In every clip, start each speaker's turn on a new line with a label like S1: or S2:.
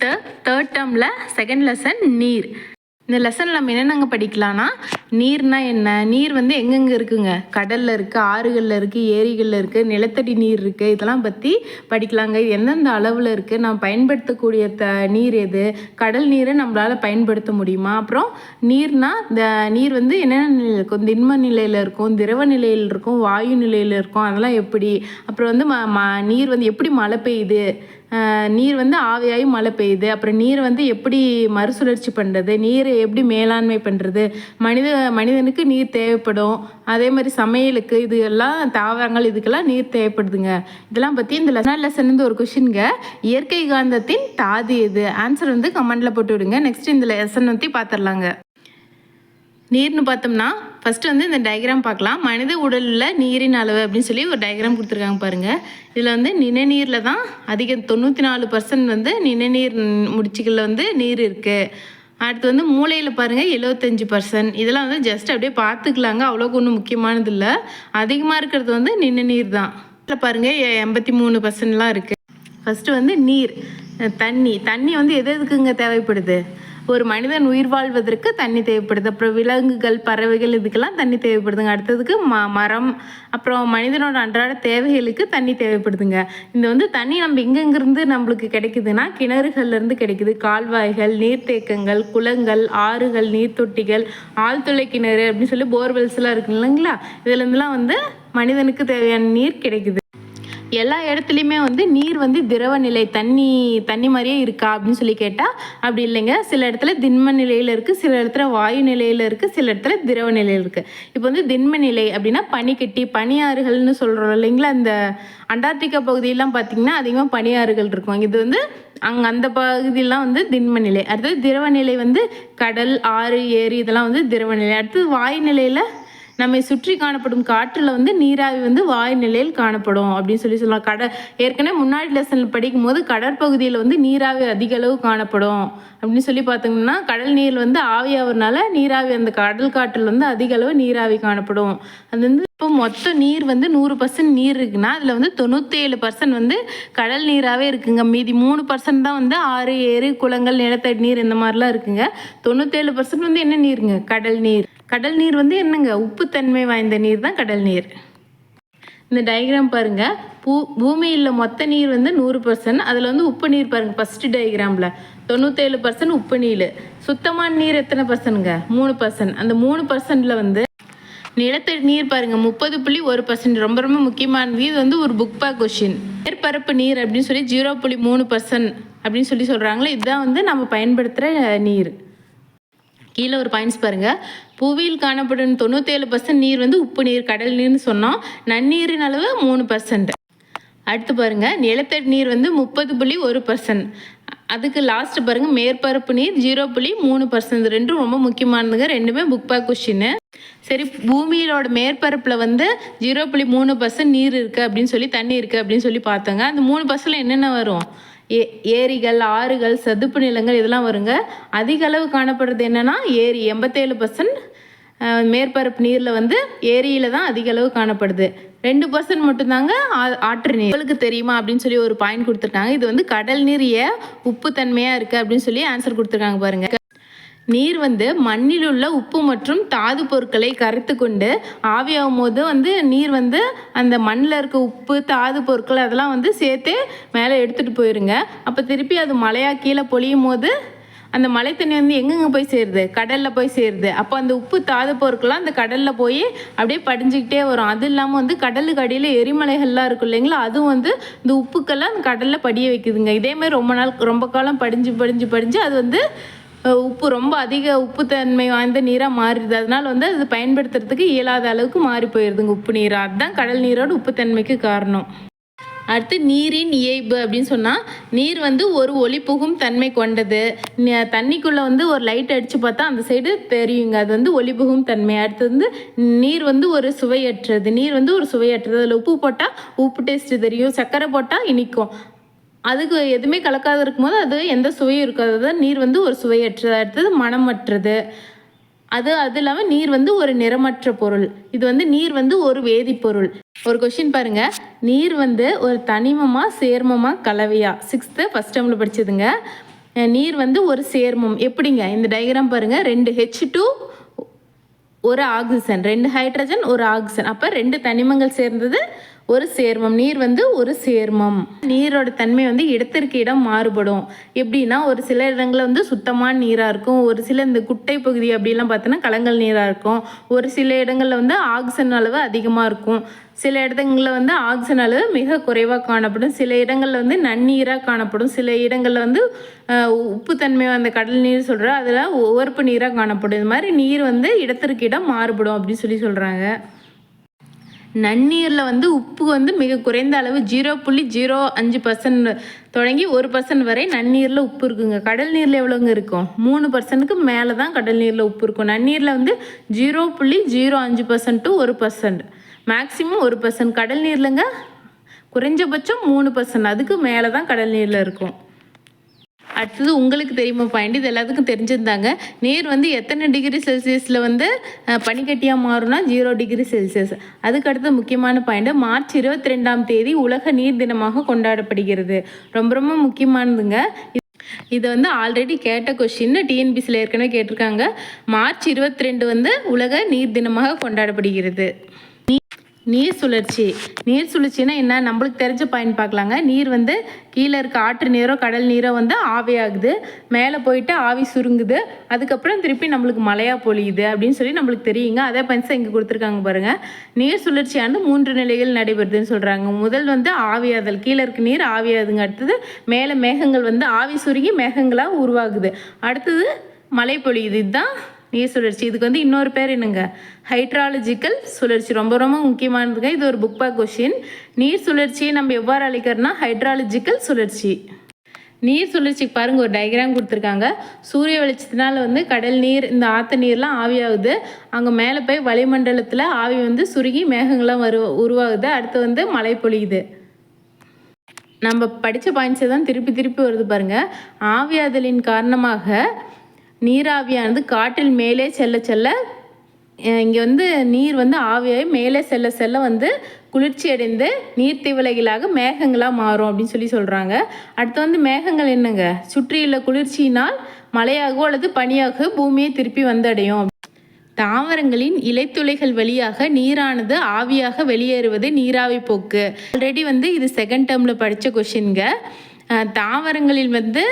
S1: Sixth third டேர்மில் second lesson நீர். இந்த லெசனில் நம்ம என்னென்னங்க படிக்கலாம்னா நீர்னா என்ன? நீர் வந்து எங்கெங்கே இருக்குங்க? கடலில் இருக்குது ஆறுகளில் இருக்குது ஏரிகளில் இருக்குது நிலத்தடி நீர் இருக்குது இதெல்லாம் பற்றி படிக்கலாங்க. இது எந்தெந்த அளவில் இருக்குது நம்ம பயன்படுத்தக்கூடிய த நீர் எது? கடல் நீரை நம்மளால் பயன்படுத்த முடியுமா? அப்புறம் நீர்னா இந்த நீர் வந்து என்னென்ன நிலையில் இருக்கும்? திண்ம நிலையில் இருக்கும் திரவ நிலையில் இருக்கும் வாயு நிலையில் இருக்கும் அதெல்லாம் எப்படி? அப்புறம் வந்து ம ம நீர் வந்து எப்படி மழை பெய்யுது? நீர் வந்து ஆவியாகி மழை பெய்யுது. அப்புறம் நீர் வந்து எப்படி மறுசுழற்சி பண்ணுறது நீரை எப்படி மேலாண்மை பண்ணுறது மனித மனிதனுக்கு நீர் தேவைப்படும். அதே மாதிரி சமையலுக்கு இது எல்லாம் தாவரங்கள் இதுக்கெல்லாம் நீர் தேவைப்படுதுங்க. இதெல்லாம் பற்றி இந்த லெசன் லெசன் வந்து ஒரு கொஷின்ங்க இயற்கை காந்தத்தின் தாதி எது? ஆன்சர் வந்து கமெண்டில் போட்டு விடுங்க. நெக்ஸ்ட் இந்த லெசன் பற்றி பார்த்துடலாங்க நீர்னு பார்த்தோம்னா ஃபஸ்ட்டு வந்து இந்த டயக்ராம் பார்க்கலாம். மனித உடலில் நீரின் அளவு அப்படின்னு சொல்லி ஒரு டயக்ராம் கொடுத்துருக்காங்க பாருங்கள் இதில் வந்து நிணநீரில் தான் அதிக தொண்ணூற்றி நாலு பர்சன்ட் வந்து நிணநீர் முடிச்சுகளில் வந்து நீர் இருக்குது அடுத்து வந்து மூளையில் பாருங்கள் எழுபத்தஞ்சி பர்சன்ட் இதெல்லாம் வந்து ஜஸ்ட் அப்படியே பார்த்துக்கலாங்க. அவ்வளோக்கு ஒன்றும் முக்கியமானது இல்லை. அதிகமாக இருக்கிறது வந்து நிணநீர் தான். இதில் பாருங்கள் எண்பத்தி மூணு பர்சன்ட்லாம் இருக்குது ஃபஸ்ட்டு வந்து நீர் தண்ணி. தண்ணி வந்து எது எதுக்குங்க தேவைப்படுது? ஒரு மனிதன் உயிர் வாழ்வதற்கு தண்ணி தேவைப்படுது. அப்புறம் விலங்குகள் பறவைகள் இதுக்கெல்லாம் தண்ணி தேவைப்படுதுங்க. அடுத்ததுக்கு ம மரம் அப்புறம் மனிதனோட அன்றாட தேவைகளுக்கு தண்ணி தேவைப்படுதுங்க. இந்த வந்து தண்ணி நம்ம எங்கெங்கிருந்து நம்மளுக்கு கிடைக்குதுன்னா கிணறுகள்லேருந்து கிடைக்குது. கால்வாய்கள் நீர்த்தேக்கங்கள் குளங்கள் ஆறுகள் நீர்த்தொட்டிகள் ஆழ்துளை கிணறு அப்படின்னு சொல்லி போர்வெல்ஸ்லாம் இருக்கு இல்லைங்களா? இதுலேருந்துலாம் வந்து மனிதனுக்கு தேவையான நீர் கிடைக்குது. எல்லா இடத்துலையுமே வந்து நீர் வந்து திரவ நிலை தண்ணி தண்ணி மாதிரியே இருக்கா அப்படின்னு சொல்லி கேட்டால் அப்படி இல்லைங்க. சில இடத்துல திண்ம நிலையில் இருக்குது சில இடத்துல வாயு நிலையில் இருக்குது சில இடத்துல திரவ நிலையில் இருக்குது இப்போ வந்து திண்ம நிலை அப்படின்னா பனிக்கட்டி பனியாறுகள்னு சொல்கிறோம் இல்லைங்களா? அந்த அண்டார்டிகா பகுதியெல்லாம் பார்த்திங்கன்னா அதிகமாக பனியாறுகள் இருக்கும். இது வந்து அங்கே அந்த பகுதியெல்லாம் வந்து திண்ம நிலை. அடுத்தது திரவ நிலை வந்து கடல் ஆறு ஏரி இதெல்லாம் வந்து திரவ நிலை. அடுத்தது வாயு நிலையில் நம்மை சுற்றி காணப்படும் காற்றில் வந்து நீராவி வந்து வாயு நிலையில் காணப்படும் அப்படின்னு சொல்லி சொல்லலாம். கடல் ஏற்கனவே முன்னாடி லெசனில் படிக்கும் போது கடற்பகுதியில் வந்து நீராவி அதிக அளவு காணப்படும் அப்படின்னு சொல்லி பார்த்தோம்னா கடல் நீர் வந்து ஆவியாகிறதுனால நீராவி அந்த கடல் காற்றில் வந்து அதிக அளவு நீராவி காணப்படும். அது வந்து இப்போ மொத்த நீர் வந்து நூறு பர்சன்ட் நீர் இருக்குன்னா அதில் வந்து தொண்ணூற்றேழு பர்சன்ட் வந்து கடல் நீராகவே இருக்குங்க. மீதி மூணு பர்சன்ட் தான் வந்து ஆறு ஏரி குளங்கள் நிலத்தடி நீர் இந்த மாதிரிலாம் இருக்குங்க. தொண்ணூற்றேழு பர்சன்ட் வந்து என்ன நீருங்க? கடல் நீர். கடல் நீர் வந்து என்னங்க? உப்புத்தன்மை வாய்ந்த நீர் தான் கடல் நீர். இந்த டயக்ராம் பாருங்க. பூ பூமியில் மொத்த நீர் வந்து நூறு பர்சன்ட் அதில் வந்து உப்பு நீர் பாருங்க ஃபஸ்ட்டு டயக்ராமில் தொண்ணூற்றேழு பர்சன்ட் உப்பு நீர். சுத்தமான நீர் எத்தனை பர்சனுங்க மூணு பர்சன்ட் அந்த மூணு பர்சன்டில் வந்து நிலத்தடி நீர் பாருங்க முப்பது புள்ளி ஒரு பர்சன்ட் ரொம்ப ரொம்ப முக்கியமானது இது வந்து ஒரு புக் பா கொஷின் மேற்பரப்பு நீர் அப்படின்னு சொல்லி ஜீரோ புள்ளி மூணு பர்சன்ட் அப்படின்னு சொல்லி சொல்கிறாங்களே இதுதான் வந்து நம்ம பயன்படுத்துகிற நீர். கீழே ஒரு பாயிண்ட்ஸ் பாருங்க. புவியில் காணப்படும் தொண்ணூற்றேழு பர்சன்ட் நீர் வந்து உப்பு நீர் கடல் நீர்னு சொன்னோம். நன்னீரின் அளவு மூணு பர்சன்ட் அடுத்து பாருங்க நிலத்தடி நீர் வந்து முப்பது புள்ளி ஒரு பர்சன்ட் அதுக்கு லாஸ்ட்டு பாருங்க மேற்பரப்பு நீர் ஜீரோ புள்ளி மூணு பர்சன்ட் ரெண்டும் ரொம்ப முக்கியமானதுங்க ரெண்டுமே புக் பா கொஷின் சரி பூமியிலோட மேற்பரப்பில் வந்து ஜீரோ புள்ளி மூணு பர்சன்ட் நீர் இருக்குது அப்படின்னு சொல்லி தண்ணி இருக்குது அப்படின்னு சொல்லி பார்த்தோங்க. அந்த மூணு பர்சன்ட்ல என்னென்ன வரும்? ஏ ஏரிகள் ஆறுகள் சதுப்பு நிலங்கள் இதெல்லாம் வருங்க. அதிக அளவு காணப்படுறது என்னென்னா ஏரி. எண்பத்தேழு பர்சன்ட் மேற்பரப்பு நீரில் வந்து ஏரியில் தான் அதிக அளவு காணப்படுது. ரெண்டு பர்சன்ட் மட்டும்தாங்க ஆ- ஆற்று நீர். உங்களுக்கு தெரியுமா அப்படின்னு சொல்லி ஒரு பாயிண்ட் கொடுத்துருக்காங்க. இது வந்து கடல் நீர் ஏன் உப்பு தன்மையாக இருக்குது அப்படின்னு சொல்லி ஆன்சர் கொடுத்துருக்காங்க பாருங்கள் நீர் வந்து மண்ணில் உள்ள உப்பு மற்றும் தாது பொருட்களை கருத்து கொண்டு ஆவியாகும் போது வந்து நீர் வந்து அந்த மண்ணில் இருக்க உப்பு தாது பொருட்கள் அதெல்லாம் வந்து சேர்த்து மேலே எடுத்துகிட்டு போயிருங்க. அப்போ திருப்பி அது மழையாக கீழே பொழியும் போது அந்த மழை தண்ணி வந்து எங்கெங்க போய் சேருது? கடலில் போய் சேருது. அப்போ அந்த உப்பு தாது பொருட்கள்லாம் அந்த கடலில் போய் அப்படியே படிஞ்சுக்கிட்டே வரும். அது இல்லாமல் வந்து கடலுக்கு அடியில் எரிமலைகள்லாம் இருக்கும் இல்லைங்களா? அதுவும் வந்து இந்த உப்புக்கெல்லாம் அந்த கடலில் படிய வைக்குதுங்க. இதே மாதிரி ரொம்ப நாள் ரொம்ப காலம் படிஞ்சு படிஞ்சு படிஞ்சு அது வந்து உப்பு ரொம்ப அதிக உப்புத்தன்மை வாய்ந்த நீராக மாறிடுது. அதனால் வந்து அது பயன்படுத்துறதுக்கு இயலாத அளவுக்கு மாறி போயிடுதுங்க உப்பு நீர். அதுதான் கடல் நீரோட உப்புத்தன்மைக்கு காரணம். அடுத்து நீரின் இயைபு அப்படின்னு சொன்னால் நீர் வந்து ஒரு ஒளி புகும் தன்மை கொண்டது. ந- தண்ணிக்குள்ளே வந்து ஒரு லைட் அடித்து பார்த்தா அந்த சைடு தெரியுங்க. அது வந்து ஒளி புகும் தன்மை. அடுத்து வந்து நீர் வந்து ஒரு சுவையற்றது. நீர் வந்து ஒரு சுவையற்றது. அதில் உப்பு போட்டால் உப்பு டேஸ்ட்டு தெரியும். சர்க்கரை போட்டால் இனிக்கும். அதுக்கு எதுவுமே கலக்காத இருக்கும்போது அது எந்த சுவையும் இருக்காது. தான் நீர் வந்து ஒரு சுவையற்றதாக எடுத்தது மனமற்றது. அது அது இல்லாமல் நீர் வந்து ஒரு நிறமற்ற பொருள். இது வந்து நீர் வந்து ஒரு வேதிப்பொருள். ஒரு கொஷின் பாருங்க. நீர் வந்து ஒரு தனிமமா சேர்மமா கலவையா? சிக்ஸ்த்து ஃபஸ்ட் டேர்மில் படிச்சதுங்க. நீர் வந்து ஒரு சேர்மம். எப்படிங்க? இந்த டயக்ராம் பாருங்கள் ரெண்டு ஹெச் டூ ஒரு ஆக்சிஜன் ரெண்டு ஹைட்ரஜன் ஒரு ஆக்சிஜன் அப்போ ரெண்டு தனிமங்கள் சேர்ந்தது ஒரு சேர்மம். நீர் வந்து ஒரு சேர்மம். நீரோட தன்மை வந்து இடத்திற்கு இடம் மாறுபடும். எப்படின்னா ஒரு சில இடங்களில் வந்து சுத்தமான நீராக இருக்கும். ஒரு சில இந்த குட்டை பகுதி அப்படிலாம் பார்த்தோன்னா கலங்கல் நீராக இருக்கும். ஒரு சில இடங்களில் வந்து ஆக்சிஜன் அளவு அதிகமாக இருக்கும். சில இடங்களில் வந்து ஆக்சிஜன் அளவு மிக குறைவாக காணப்படும். சில இடங்களில் வந்து நன்னீராக காணப்படும். சில இடங்களில் வந்து உப்புத்தன்மை அந்த கடல் நீர் சொல்கிற அதில் உவர்ப்பு நீராக காணப்படும். இது மாதிரி நீர் வந்து இடத்திற்கு இடம் மாறுபடும் அப்படின்னு சொல்லி சொல்கிறாங்க நன்னீரில் வந்து உப்பு வந்து மிக குறைந்த அளவு ஜீரோ புள்ளி ஜீரோ அஞ்சு பர்சன்ட் தொடங்கி ஒரு பர்சன்ட் வரை நன்னீரில் உப்பு இருக்குங்க. கடல் நீரில் எவ்வளோங்க இருக்கும்? மூணு பர்சன்ட்டுக்கு மேலே தான் கடல் நீரில் உப்பு இருக்கும். நன்னீரில் வந்து ஜீரோ புள்ளி ஜீரோ அஞ்சு பர்சன்ட் டு ஒரு பர்சன்ட் மேக்ஸிமம் ஒரு பர்சன்ட் கடல் நீர்லங்க குறைஞ்சபட்சம் மூணு பர்சன்ட் அதுக்கு மேலே தான் கடல் நீரில் இருக்கும். அடுத்தது உங்களுக்கு தெரியுமா பாயிண்ட் இது எல்லாத்துக்கும் தெரிஞ்சிருந்தாங்க. நீர் வந்து எத்தனை டிகிரி செல்சியஸில் வந்து பனிக்கட்டியாக மாறும்னா ஜீரோ டிகிரி செல்சியஸ் அதுக்கடுத்து முக்கியமான பாயிண்ட் மார்ச் இருபத்தி ரெண்டாம் தேதி உலக நீர் தினமாக கொண்டாடப்படுகிறது. ரொம்ப ரொம்ப முக்கியமானதுங்க. இது- வந்து ஆல்ரெடி கேட்ட கொஷின் டிஎன்பிசியில் ஏற்கனவே கேட்டிருக்காங்க. மார்ச் இருபத்தி ரெண்டு வந்து உலக நீர் தினமாக கொண்டாடப்படுகிறது. நீர் சுழற்சி. நீர் சுழற்சினா என்ன? நம்மளுக்கு தெரிஞ்ச பாயிண்ட் பார்க்கலாங்க. நீர் வந்து கீழே இருக்க ஆற்று நீரோ கடல் நீரோ வந்து ஆவியாகுது. மேலே போயிட்டு ஆவி சுருங்குது. அதுக்கப்புறம் திருப்பி நம்மளுக்கு மழையாக பொழியுது அப்படின்னு சொல்லி நம்மளுக்கு தெரியுங்க. அதே பாயிண்ட்ஸ் இங்கே கொடுத்துருக்காங்க பாருங்கள் நீர் சுழற்சியானது மூன்று நிலைகள் நடைபெறுதுன்னு சொல்கிறாங்க முதல் வந்து ஆவியாதல். கீழே இருக்க நீர் ஆவியாதுங்க அடுத்தது மேலே மேகங்கள் வந்து ஆவி சுருங்கி மேகங்களாக உருவாகுது. அடுத்தது மழை பொழியுது. இதுதான் நீர் சுழற்சி. இதுக்கு வந்து இன்னொரு பேர் என்னங்க? ஹைட்ராலஜிக்கல் சுழற்சி. ரொம்ப ரொம்ப முக்கியமானதுங்க. இது ஒரு புக் பேக் கொஷின் நீர் சுழற்சியை நம்ம எவ்வாறு அழைக்கிறோம்னா ஹைட்ராலஜிக்கல் சுழற்சி. நீர் சுழற்சிக்கு பாருங்கள் ஒரு டயக்ராம் கொடுத்துருக்காங்க. சூரிய வெளிச்சத்தினால் வந்து கடல் நீர் இந்த ஆற்று நீர்லாம் ஆவியாகுது. அங்கே மேலே போய் வளிமண்டலத்தில் ஆவி வந்து சுருகி மேகங்கள்லாம் வரு உருவாகுது. அடுத்து வந்து மழை பொழியுது. நம்ம படித்த பாயிண்ட்ஸை தான் திருப்பி திருப்பி வருது பாருங்கள் ஆவியாதலின் காரணமாக நீராவியானது காற்றில் மேலே செல்ல செல்ல இங்கே வந்து நீர் வந்து ஆவியாகி மேலே செல்ல செல்ல வந்து குளிர்ச்சி அடைந்து நீர்த்திவலைகளாக மேகங்களாக மாறும் அப்படின்னு சொல்லி சொல்கிறாங்க அடுத்து வந்து மேகங்கள் என்னங்க? சுற்றியுள்ள குளிர்ச்சியினால் மழையாகவோ அல்லது பனியாகவோ பூமியை திருப்பி வந்தடையும். தாவரங்களின் இலைத்துளைகள் வழியாக நீரானது ஆவியாக வெளியேறுவது நீராவி போக்கு. ஆல்ரெடி வந்து இது செகண்ட் டேர்மில் படித்த கொஷின்ங்க தாவரங்களில் வந்து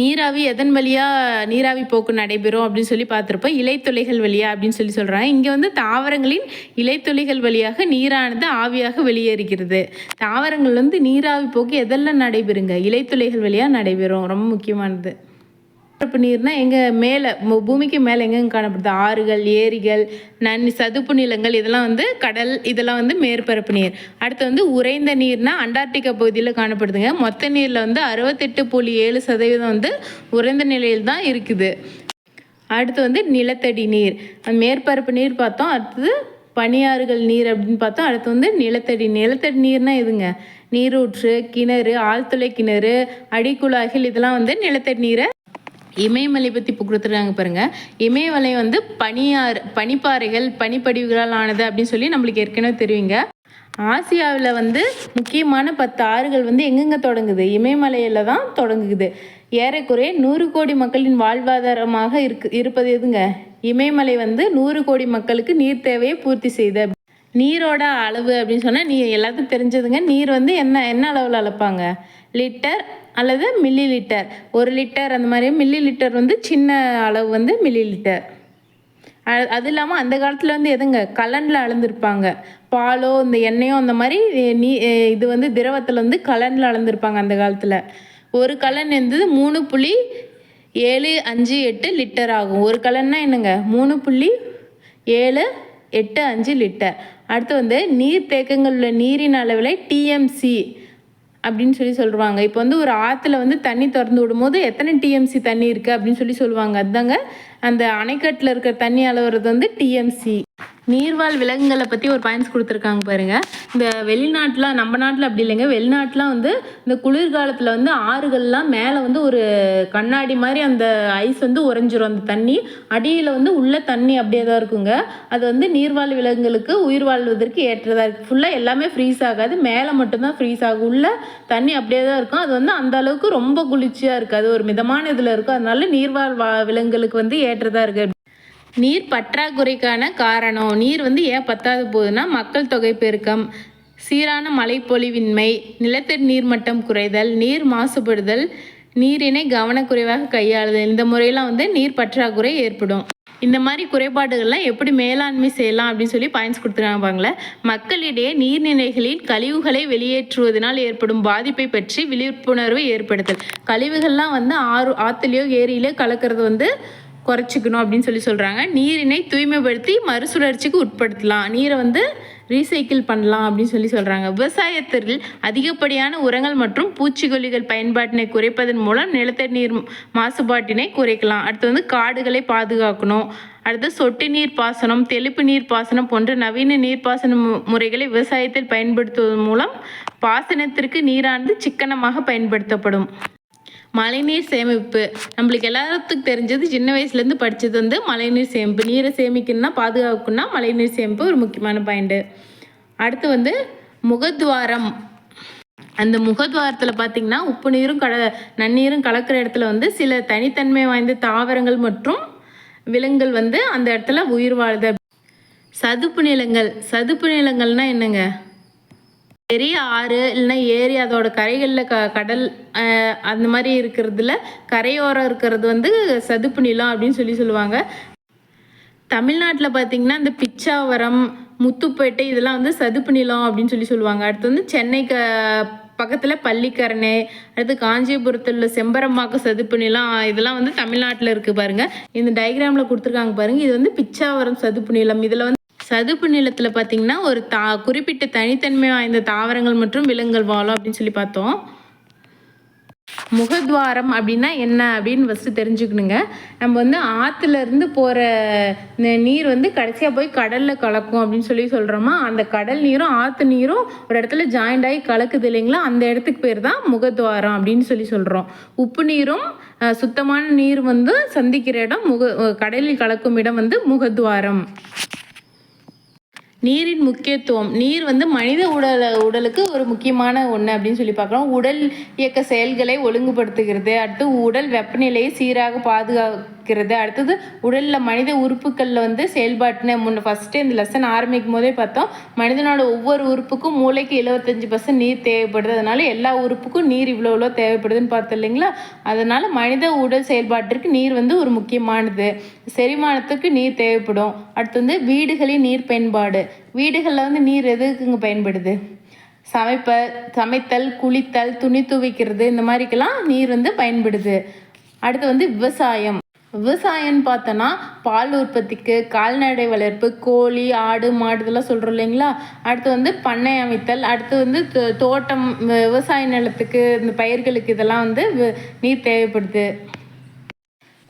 S1: நீராவி எதன் வழியாக நீராவி போக்கு நடைபெறும் அப்படின்னு சொல்லி பார்த்துருப்போம். இலைத்துளைகள் வழியா அப்படின்னு சொல்லி சொல்கிறாங்க இங்கே வந்து தாவரங்களின் இலைத்துளைகள் வழியாக நீரானது ஆவியாக வெளியேறுகிறது. தாவரங்கள் வந்து நீராவி போக்கு எதெல்லாம் நடைபெறுங்க? இலைத்துளைகள் வழியாக நடைபெறும். ரொம்ப முக்கியமானது. மேற்பரப்பு நீர்னா எங்கே மேலே பூமிக்கு மேலே எங்கெங்க காணப்படுது? ஆறுகள் ஏரிகள் நன்னி சதுப்பு நிலங்கள் இதெல்லாம் வந்து கடல் இதெல்லாம் வந்து மேற்பரப்பு நீர். அடுத்து வந்து உறைந்த நீர்னா அண்டார்டிகா பகுதியில் காணப்படுதுங்க. மொத்த நீரில் வந்து அறுபத்தெட்டு புள்ளி ஏழு சதவீதம் வந்து உறைந்த நிலையில் தான் இருக்குது. அடுத்து வந்து நிலத்தடி நீர். மேற்பரப்பு நீர் பார்த்தோம் அடுத்தது பனியாறுகள் நீர் அப்படின்னு பார்த்தோம் அடுத்து வந்து நிலத்தடி நிலத்தடி நீர்னா எதுங்க? நீரூற்று கிணறு ஆழ்துளை கிணறு அடிக்குழாய்கள் இதெல்லாம் வந்து நிலத்தடி நீரை இமயமலை பற்றி புகழ்த்துறாங்க கொடுத்துருக்காங்க பாருங்க. இமயமலை வந்து பனியாறு பனிப்பாறைகள் பனிப்படிவுகளால் ஆனது அப்படின்னு சொல்லி நம்மளுக்கு ஏற்கனவே தெரியுங்க. ஆசியாவில் வந்து முக்கியமான பத்து ஆறுகள் வந்து எங்கெங்க தொடங்குது? இமயமலையில் தான் தொடங்குது. ஏறக்குறைய நூறு கோடி மக்களின் வாழ்வாதாரமாக இருக்கு இருப்பது எதுங்க? இமயமலை வந்து நூறு கோடி மக்களுக்கு நீர் தேவையை பூர்த்தி செய்த நீரோட அளவு அப்படின்னு சொன்னால் நீ எல்லாத்துக்கும் தெரிஞ்சதுங்க. நீர் வந்து என்ன என்ன அளவில் அளப்பாங்க? லிட்டர் அல்லது மில்லி லிட்டர் ஒரு லிட்டர் அந்த மாதிரி மில்லி லிட்டர் வந்து சின்ன அளவு வந்து மில்லி லிட்டர் அது இல்லாமல் அந்த காலத்தில் வந்து எதுங்க? கலனில் அளந்திருப்பாங்க. பாலோ இந்த எண்ணெயோ அந்த மாதிரி நீ இது வந்து திரவத்தில் வந்து கலனில் அளந்திருப்பாங்க அந்த காலத்தில். ஒரு கலன் இருந்தது மூணு புள்ளி ஏழு அஞ்சு எட்டு லிட்டர் ஆகும். ஒரு கலன்னா என்னங்க? மூணு புள்ளி ஏழு எட்டு அஞ்சு லிட்டர். அடுத்து வந்து நீர்த்தேக்கங்கள் உள்ள நீரின் அளவில் டிஎம்சி அப்படின்னு சொல்லி சொல்லுவாங்க. இப்போ வந்து ஒரு ஆற்றுல வந்து தண்ணி திறந்து விடும்போது எத்தனை டிஎம்சி தண்ணி இருக்குது அப்படின்னு சொல்லி சொல்லுவாங்க. அதுதாங்க அந்த அணைக்கட்டில் இருக்கிற தண்ணி அளவுறது வந்து டிஎம்சி நீர்வாழ் விலங்குகளை பற்றி ஒரு பாயிண்ட்ஸ் கொடுத்துருக்காங்க பாருங்க. இந்த வெளிநாட்டில் நம்ம நாட்டில் அப்படி இல்லைங்க. வெளிநாட்டிலாம் வந்து இந்த குளிர்காலத்தில் வந்து ஆறுகள்லாம் மேலே வந்து ஒரு கண்ணாடி மாதிரி அந்த ஐஸ் வந்து உறைஞ்சிரும். அந்த தண்ணி அடியில் வந்து உள்ள தண்ணி அப்படியே தான் இருக்குங்க. அது வந்து நீர்வாழ் விலங்குகளுக்கு உயிர் வாழ்வதற்கு ஏற்றதாக இருக்குது ஃபுல்லாக எல்லாமே ஃப்ரீஸ் ஆகாது. மேலே மட்டும்தான் ஃப்ரீஸ் ஆகும். உள்ள தண்ணி அப்படியே தான் இருக்கும். அது வந்து அந்த அளவுக்கு ரொம்ப குளிர்ச்சியாக இருக்காது. ஒரு மிதமான இதில் இருக்கும். அதனால நீர்வாழ் வா விலங்குகளுக்கு வந்து ஏற்றதாக இருக்குது நீர் பற்றாக்குறைக்கான காரணம். நீர் வந்து ஏன் பத்தாது போகுதுன்னா மக்கள் தொகை பெருக்கம் சீரான மழைப்பொழிவின்மை நிலத்தடி நீர்மட்டம் குறைதல் நீர் மாசுபடுதல் நீரினை கவனக்குறைவாக கையாளுதல். இந்த முறையெல்லாம் வந்து நீர் பற்றாக்குறை ஏற்படும். இந்த மாதிரி குறைபாடுகள்லாம் எப்படி மேலாண்மை செய்யலாம் அப்படின்னு சொல்லி பாயிண்ட்ஸ் கொடுத்துருக்காங்க மக்களிடையே நீர்நிலைகளில் கழிவுகளை வெளியேற்றுவதனால் ஏற்படும் பாதிப்பை பற்றி விழிப்புணர்வு ஏற்படுத்தல். கழிவுகள்லாம் வந்து ஆறு ஆற்றுலையோ ஏரியிலோ கலக்கிறது வந்து குறைச்சிக்கணும் அப்படின்னு சொல்லி சொல்கிறாங்க நீரினை தூய்மைப்படுத்தி மறுசுழற்சிக்கு உட்படுத்தலாம். நீரை வந்து ரீசைக்கிள் பண்ணலாம் அப்படின்னு சொல்லி சொல்கிறாங்க விவசாயத்தில் அதிகப்படியான உரங்கள் மற்றும் பூச்சிக்கொல்லிகள் பயன்பாட்டினை குறைப்பதன் மூலம் நிலத்தடி நீர் மாசுபாட்டினை குறைக்கலாம். அடுத்து வந்து காடுகளை பாதுகாக்கணும். அடுத்து சொட்டு நீர் பாசனம் தெளிப்பு நீர் பாசனம் போன்ற நவீன நீர்ப்பாசன முறைகளை விவசாயத்தில் பயன்படுத்துவதன் மூலம் பாசனத்திற்கு நீரானது சிக்கனமாக பயன்படுத்தப்படும். மழைநீர் சேமிப்பு. நம்மளுக்கு எல்லாத்துக்கும் தெரிஞ்சது சின்ன வயசுலேருந்து படித்தது வந்து மழைநீர் சேமிப்பு. நீரை சேமிக்கணும்னா பாதுகாக்கணும்னா மழைநீர் சேமிப்பு ஒரு முக்கியமான பாயிண்ட்டு அடுத்து வந்து முகத்வாரம். அந்த முகத்வாரத்தில் பார்த்தீங்கன்னா உப்பு நீரும் கல நன்னீரும் கலக்கிற இடத்துல வந்து சில தனித்தன்மை வாய்ந்த தாவரங்கள் மற்றும் விலங்குகள் வந்து அந்த இடத்துல உயிர் வாழுது சதுப்பு நிலங்கள். சதுப்பு நிலங்கள்னா என்னங்க? பெரிய ஆறு இல்லைன்னா ஏரி அதோட கரைகளில் க கடல் அந்த மாதிரி இருக்கிறதுல கரையோரம் இருக்கிறது வந்து சதுப்பு நிலம் அப்படின்னு சொல்லி சொல்லுவாங்க. தமிழ்நாட்டில் பார்த்தீங்கன்னா இந்த பிச்சாவரம் முத்துப்பேட்டை இதெல்லாம் வந்து சதுப்பு நிலம் அப்படின்னு சொல்லி சொல்லுவாங்க. அடுத்து வந்து சென்னைக்கு பக்கத்தில் பள்ளிக்கரணை அடுத்து காஞ்சிபுரத்தில் உள்ள செம்பரம்பாக்கம் சதுப்பு நிலம் இதெல்லாம் வந்து தமிழ்நாட்டில் இருக்குது பாருங்கள் இந்த டயக்ராமில் கொடுத்துருக்காங்க பாருங்கள் இது வந்து பிச்சாவரம் சதுப்பு நிலம். இதில் வந்து சதுப்பு நிலத்தில் பார்த்தீங்கன்னா ஒரு தா குறிப்பிட்ட தனித்தன்மை வாய்ந்த தாவரங்கள் மற்றும் விலங்குகள் வாழும் அப்படின்னு சொல்லி பார்த்தோம். முகத்வாரம் அப்படின்னா என்ன அப்படின்னு ஃபஸ்ட்டு தெரிஞ்சுக்கணுங்க. நம்ம வந்து ஆற்றுல இருந்து போகிற நீர் வந்து கடைசியாக போய் கடலில் கலக்கும் அப்படின்னு சொல்லி சொல்கிறோமா அந்த கடல் நீரும் ஆற்று நீரும் ஒரு இடத்துல ஜாயிண்ட் ஆகி கலக்குது இல்லைங்களா? அந்த இடத்துக்கு பேர் தான் முகத்வாரம் அப்படின்னு சொல்லி சொல்கிறோம் உப்பு நீரும் சுத்தமான நீர் வந்து சந்திக்கிற இடம் முக கடலில் கலக்கும் இடம் வந்து முகத்வாரம். நீரின் முக்கியத்துவம். நீர் வந்து மனித உடல் உடலுக்கு ஒரு முக்கியமான ஒன்று அப்படின்னு சொல்லி பார்க்குறோம். உடல் இயக்க செயல்களை ஒழுங்குபடுத்துகிறது. அடுத்து உடல் வெப்பநிலையை சீராக பாதுகா இருக்கிறது. அடுத்தது உடலில் மனித உறுப்புகளில் வந்து செயல்பாட்டுன்னு முன்ன ஃபஸ்ட்டு இந்த லெசன் ஆரம்பிக்கும் போதே பார்த்தோம். மனிதனோட ஒவ்வொரு உறுப்புக்கும் மூளைக்கு எழுபத்தஞ்சு பர்சன்ட் நீர் தேவைப்படுது. அதனால எல்லா உறுப்புக்கும் நீர் இவ்வளோ இவ்வளோ தேவைப்படுதுன்னு பார்த்தோம் இல்லைங்களா? அதனால் மனித உடல் செயல்பாட்டிற்கு நீர் வந்து ஒரு முக்கியமானது. செரிமானத்துக்கு நீர் தேவைப்படும். அடுத்து வந்து வீடுகளின் நீர் பயன்பாடு. வீடுகளில் வந்து நீர் எதுக்குங்க பயன்படுது? சமைப்ப சமைத்தல் குளித்தல் துணி துவைக்கிறது இந்த மாதிரிக்கெல்லாம் நீர் வந்து பயன்படுது. அடுத்து வந்து விவசாயம். விவசாயம்னு பார்த்தோன்னா பால் உற்பத்திக்கு கால்நடை வளர்ப்பு கோழி ஆடு மாடு இதெல்லாம் சொல்கிறோம் இல்லைங்களா? அடுத்து வந்து பண்ணை அமைத்தல் அடுத்து வந்து தோ- தோட்டம் விவசாய நிலத்துக்கு இந்த பயிர்களுக்கு இதெல்லாம் வந்து நீர் தேவைப்படுது.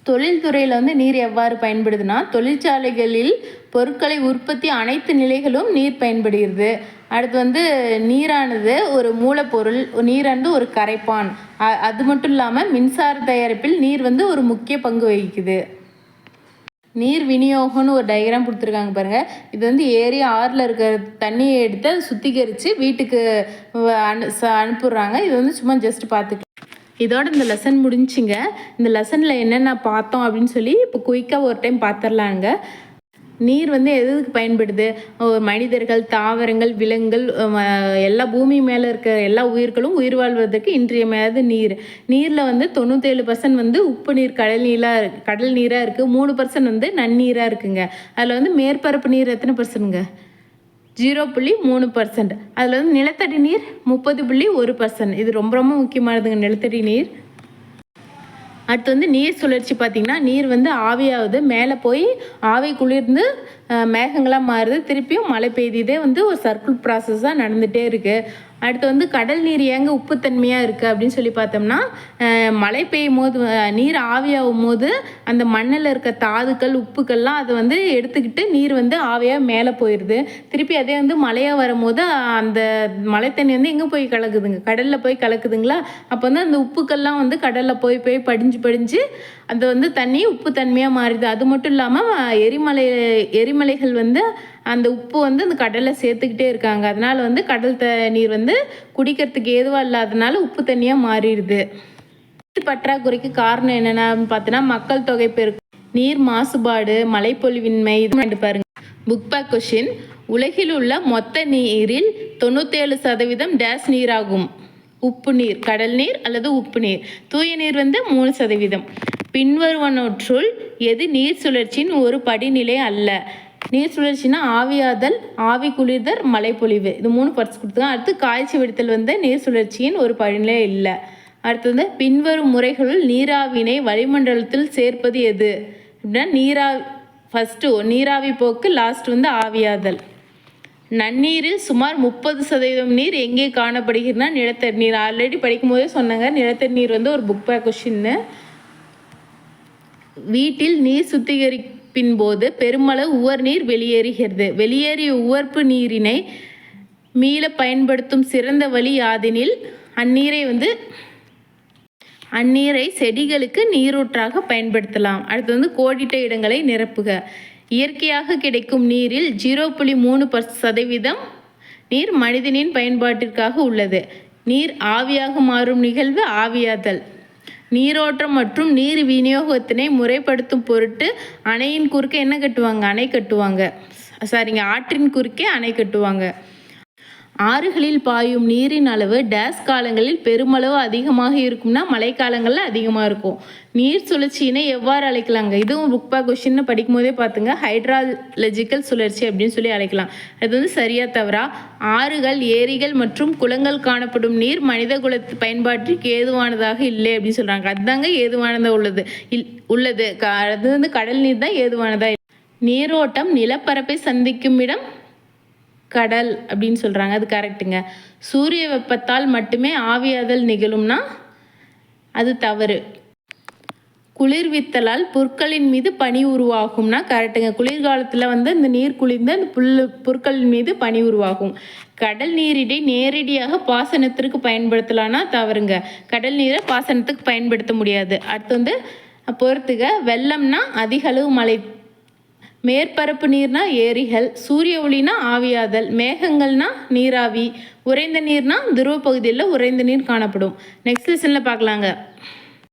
S1: தொழில்துறையில் வந்து நீர் எவ்வாறு பயன்படுதுன்னா தொழிற்சாலைகளில் பொருட்களை உற்பத்தி அனைத்து நிலைகளும் நீர் பயன்படுகிறது. அடுத்து வந்து நீரானது ஒரு மூலப்பொருள் நீரானது ஒரு கரைப்பான். அது மட்டும் இல்லாமல் மின்சார தயாரிப்பில் நீர் வந்து ஒரு முக்கிய பங்கு வகிக்குது. நீர் விநியோகம்னு ஒரு டயக்ராம் கொடுத்துருக்காங்க பாருங்கள் இது வந்து ஏரி ஆறில் இருக்கிற தண்ணியை எடுத்து அதை சுத்திகரித்து வீட்டுக்கு அனு ச- அனுப்புடுறாங்க இது வந்து சும்மா ஜஸ்ட் பார்த்துக்கலாம் இதோட இந்த லெசன் முடிஞ்சுங்க. இந்த லெசனில் என்னென்ன பார்த்தோம் அப்படின்னு சொல்லி இப்போ குயிக்காக ஒரு டைம் பார்த்துடலாங்க. நீர் வந்து எதுக்கு பயன்படுது? மனிதர்கள் தாவரங்கள் விலங்குகள் எல்லா பூமி மேலே இருக்க எல்லா உயிர்களும் உயிர் வாழ்வதற்கு இன்றியமையாத நீர். நீரில் வந்து தொண்ணூற்றேழு பர்சன்ட் வந்து உப்பு நீர் கடல் நீராக கடல் நீராக இருக்குது மூணு பர்சன்ட் வந்து நன்னீராக இருக்குங்க. அதில் வந்து மேற்பரப்பு நீர் எத்தனை பர்சன்ட்டுங்க ஜீரோ புள்ளி மூணு பர்சன்ட் அதில் வந்து நிலத்தடி நீர் முப்பது புள்ளி ஒரு பர்சன்ட் இது ரொம்ப ரொம்ப முக்கியமானதுங்க நிலத்தடி நீர். அடுத்து வந்து நீர் சுழற்சி பார்த்திங்கன்னா நீர் வந்து ஆவியாகுது மேலே போய் ஆவி குளிர்ந்து மேகங்களாக மாறுது. திருப்பியும் மழை பெய்யுது இதே வந்து ஒரு சர்க்கிள் ப்ராசஸாக நடந்துகிட்டே இருக்குது அடுத்து வந்து கடல் நீர் ஏங்க உப்புத்தன்மையாக இருக்குது அப்படின்னு சொல்லி பார்த்தோம்னா மழை பெய்யும் போது நீர் ஆவியாகும் போது அந்த மண்ணில் இருக்க தாதுக்கள் உப்புக்கள்லாம் அதை வந்து எடுத்துக்கிட்டு நீர் வந்து ஆவியாக மேலே போயிடுது. திருப்பி அதே வந்து மழையாக வரும்போது அந்த மழை தண்ணி வந்து எங்கே போய் கலக்குதுங்க? கடலில் போய் கலக்குதுங்களா? அப்போ வந்து அந்த உப்புக்கள்லாம் வந்து கடலில் போய் போய் படிஞ்சு படிஞ்சு அது வந்து தண்ணி உப்பு தன்மையாக மாறுது. அது மட்டும் இல்லாமல் எரிமலை எரிமலைகள் வந்து அந்த உப்பு வந்து அந்த கடலில் சேர்த்துக்கிட்டே இருக்காங்க. அதனால் வந்து கடல் த நீர் வந்து குடிக்கிறதுக்கு ஏதுவாக இல்லாதனால உப்பு தண்ணியாக மாறிடுது. நீர் பற்றாக்குறைக்கு காரணம் என்னென்னு பார்த்தோன்னா மக்கள் தொகை பெருக்கு நீர் மாசுபாடு மழைப்பொழிவின்மை இது பாருங்க. புக் பேக் கொஷின் உலகில் உள்ள மொத்த நீரில் தொண்ணூற்றேழு சதவீதம் டேஸ் நீராகும். உப்பு நீர் கடல் நீர் அல்லது உப்பு நீர். தூய நீர் வந்து மூணு சதவீதம். பின்வருவனற்றுள் எது நீர் சுழற்சியின் ஒரு படிநிலை அல்ல? நீர் சுழற்சினா ஆவியாதல் ஆவி குளிர்தல் மழைப்பொழிவு இது மூணு பர்ஸ் கொடுத்துருக்காங்க அடுத்து காய்ச்சி விடுத்தல் வந்து நீர் சுழற்சியின் ஒரு படிநிலை இல்லை. அடுத்து வந்து பின்வரும் முறைகளுள் நீராவினை வளிமண்டலத்தில் சேர்ப்பது எது? அப்படின்னா நீரா ஃபஸ்ட்டு நீராவி போக்கு லாஸ்ட் வந்து ஆவியாதல். நன்னீரில் சுமார் முப்பது சதவீதம் நீர் எங்கே காணப்படுகிறதுனா நிலத்தடி நீர். ஆல்ரெடி படிக்கும் போதே சொன்னாங்க. நிலத்தடி நீர் வந்து ஒரு புக் பேக் கொஷின்னு வீட்டில் நீர் பின்போது போது பெருமளவு உவர் நீர் வெளியேறுகிறது. வெளியேறிய உவர்ப்பு நீரினை மீள பயன்படுத்தும் சிறந்த வழி யாதெனில் அந்நீரை வந்து அந்நீரை செடிகளுக்கு நீரூற்றாக பயன்படுத்தலாம். அடுத்து வந்து கோடிட்ட இடங்களை நிரப்புக. இயற்கையாக கிடைக்கும் நீரில் ஜீரோ புள்ளி மூணு ப சதவீதம் நீர் மனிதனின் பயன்பாட்டிற்காக உள்ளது. நீர் ஆவியாக மாறும் நிகழ்வு ஆவியாதல். நீரோட்டம் மற்றும் நீர் விநியோகத்தினை முறைப்படுத்தும் பொருட்டு அணையின் குறுக்கே என்ன கட்டுவாங்க? அணை கட்டுவாங்க. சாரிங்க ஆற்றின் குறுக்கே அணை கட்டுவாங்க. ஆறுகளில் பாயும் நீரின் அளவு டேஸ் காலங்களில் பெருமளவு அதிகமாக இருக்கும்னா மழைக்காலங்களில் அதிகமாக இருக்கும். நீர் சுழற்சியினை எவ்வாறு அழைக்கலாங்க? இதுவும் புக் பா கொஷின்னு படிக்கும் போதே பார்த்துங்க. ஹைட்ராலஜிக்கல் சுழற்சி அப்படின்னு சொல்லி அழைக்கலாம். அது வந்து சரியா தவறா? ஆறுகள் ஏரிகள் மற்றும் குளங்கள் காணப்படும் நீர் மனித குலத்து பயன்பாட்டிற்கு ஏதுவானதாக இல்லை அப்படின்னு சொல்கிறாங்க அதுதாங்க ஏதுவானதாக உள்ளது. இல் உள்ளது. க- அது வந்து கடல் நீர் தான் ஏதுவானதாக நீரோட்டம் நிலப்பரப்பை சந்திக்கும் இடம் கடல் அப்படின்னு சொல்கிறாங்க அது கரெக்டுங்க சூரிய வெப்பத்தால் மட்டுமே ஆவியாதல் நிகழும்னா அது தவறு. குளிர்வித்தலால் புற்களின் மீது பனி உருவாகும்னா கரெக்டுங்க குளிர்காலத்தில் வந்து இந்த நீர் குளிர்ந்து அந்த புல் புற்களின் மீது பனி உருவாகும். கடல் நீரிடை நேரடியாக பாசனத்திற்கு பயன்படுத்தலாம்னா தவறுங்க. கடல் நீரை பாசனத்துக்கு பயன்படுத்த முடியாது. அடுத்து வந்து பொறுத்துக. வெள்ளம்னா அதிக அளவு மழை மேற்பரப்பு நீர்னா ஏரிகள் சூரிய ஒளினா ஆவியாதல் மேகங்கள்னா நீராவி உறைந்த நீர்னா துருவ பகுதியில் உறைந்த நீர் காணப்படும். நெக்ஸ்ட் லெசனில் பார்க்கலாங்க.